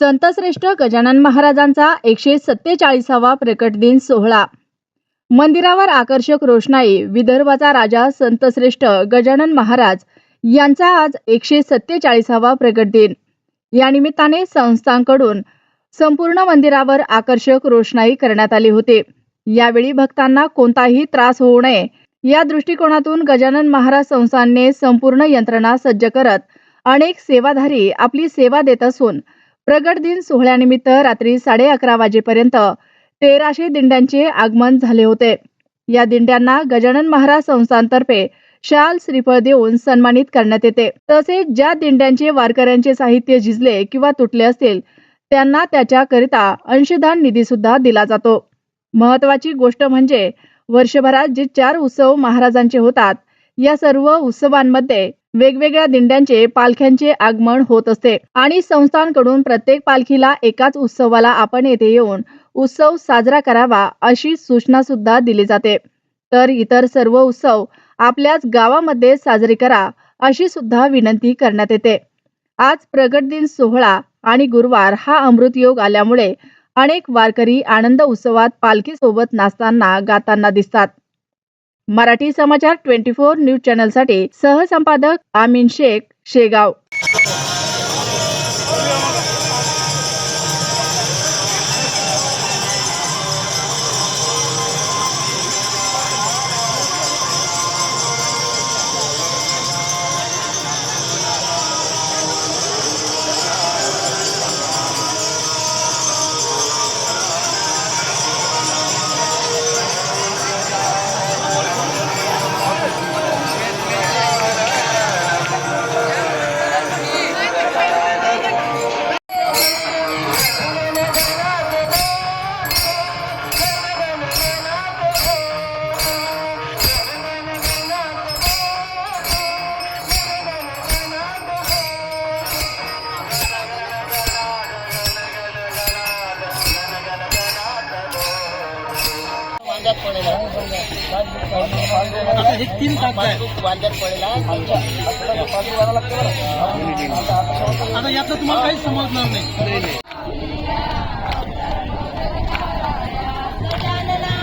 संतश्रेष्ठ गजानन महाराजांचा एकशे सत्तेचाळीसावा प्रकट दिन सोहळा. मंदिरावर आकर्षक रोषणाई विदर्भाचा राजा संतश्रेष्ठ गजानन महाराज यांचा आज एकशे सत्तेचाळीसावा प्रकट दिन. या निमित्ताने संस्थांकडून संपूर्ण मंदिरावर आकर्षक रोषणाई करण्यात आली होती. यावेळी भक्तांना कोणताही त्रास होऊ नये या दृष्टिकोनातून गजानन महाराज संस्थानने संपूर्ण यंत्रणा सज्ज करत अनेक सेवाधारी आपली सेवा देत असून प्रगट दिन सोहळ्यानिमित्त रात्री साडे अकरा वाजेपर्यंत तेराशे दिंड्यांचे आगमन झाले होते. या दिंड्यांना गजानन महाराज संस्थांतर्फे शाल श्रीफळ देऊन सन्मानित करण्यात येते. तसेच ज्या दिंड्यांचे वारकऱ्यांचे साहित्य झिजले किंवा तुटले असतील त्यांना त्याच्याकरिता अंशदान निधी सुद्धा दिला जातो. महत्वाची गोष्ट म्हणजे वर्षभरात जे चार उत्सव महाराजांचे होतात या सर्व उत्सवांमध्ये वेगवेगळ्या दिंड्यांचे पालख्यांचे आगमन होत असते. आणि संस्थांकडून प्रत्येक पालखीला एकाच उत्सवाला आपण येथे येऊन उत्सव साजरा करावा अशी सूचना सुद्धा दिली जाते. तर इतर सर्व उत्सव आपल्याच गावामध्ये साजरे करा अशी सुद्धा विनंती करण्यात येते. आज प्रगट दिन सोहळा आणि गुरुवार हा अमृत योग आल्यामुळे अनेक वारकरी आनंद उत्सवात पालखी सोबत नाचताना गाताना दिसतात. Marathi Samachar twenty four news चॅनलसाठी सहसंपादक आमीन शेख शेगाव. वांद्यात पडेल. आता हे तीन वांद्यात पडेल. आता यातलं तुम्हाला काहीच समजणार नाही. गजानना